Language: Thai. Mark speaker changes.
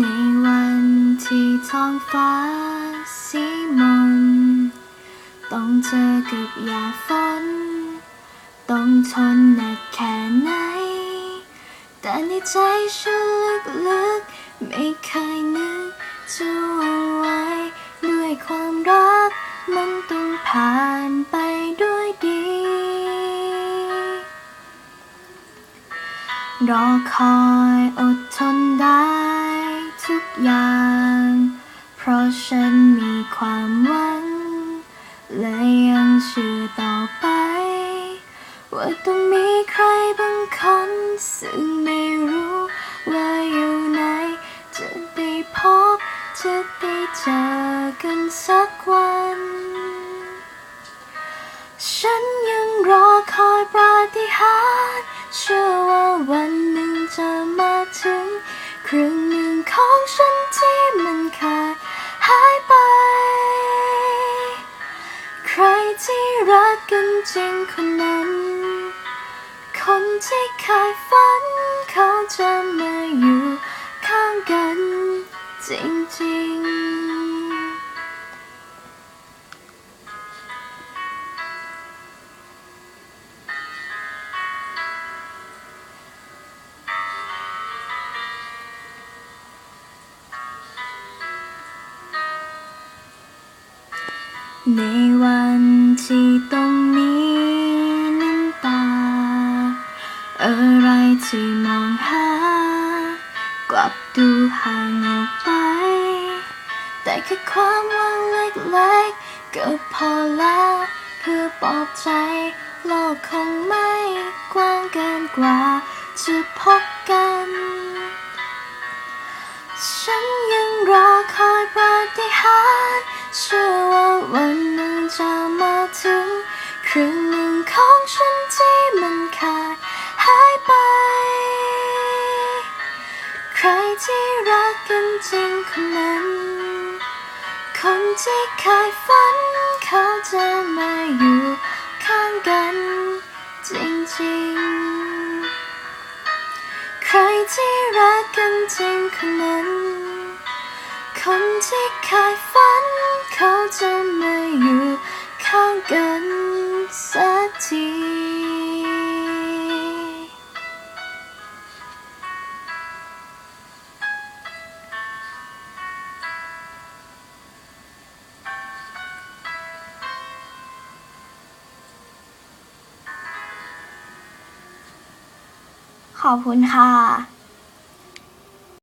Speaker 1: ในวันที่ท้องฟ้าสีมน ต้องเจอกับหยาฝน ต้องทนหนักแค่ไหน แต่ในใจฉันลึกๆไม่เคยนึกจะหวั่นไหวด้วยความรักมันต้องผ่านไปด้วยดี รอคอยอด และยังเชื่อต่อไป ว่าต้องมีใครบางคนซึ่งไม่รู้ว่าอยู่ไหน จะได้พบ จะได้เจอกันสักวัน ฉันยังรอคอยปาฏิหาริย์เชื่อว่าวันหนึ่งจะมาถึง ครึ่งหนึ่งของฉันที่มันขาด ที่รักกันจริงคนนั้น คนที่เคยฝันเขาจะมาอยู่ข้างกันจริงๆในวัน ที่ต้องมีน้ำตา อะไรที่มองหา กลับดูห่างออกไป แต่แค่ความหวังเล็กๆก็พอแล้วเพื่อปลอบใจ โลกคงไม่กว้างเกินกว่าจะพบกัน ฉันยังรอคอยปาฏิหาริย์เชื่อว่าวันหนึ่ง ครึ่งหนึ่งของฉันที่มันขาดหายไป ใครที่รักกันจริงคนนั้น คนที่เคยฝันเขาจะมาอยู่ข้างกันจริงๆ ใครที่รักกันจริงคนนั้น คนที่เคยฝันเขาจะมาอยู่ ทีขอบคุณค่ะ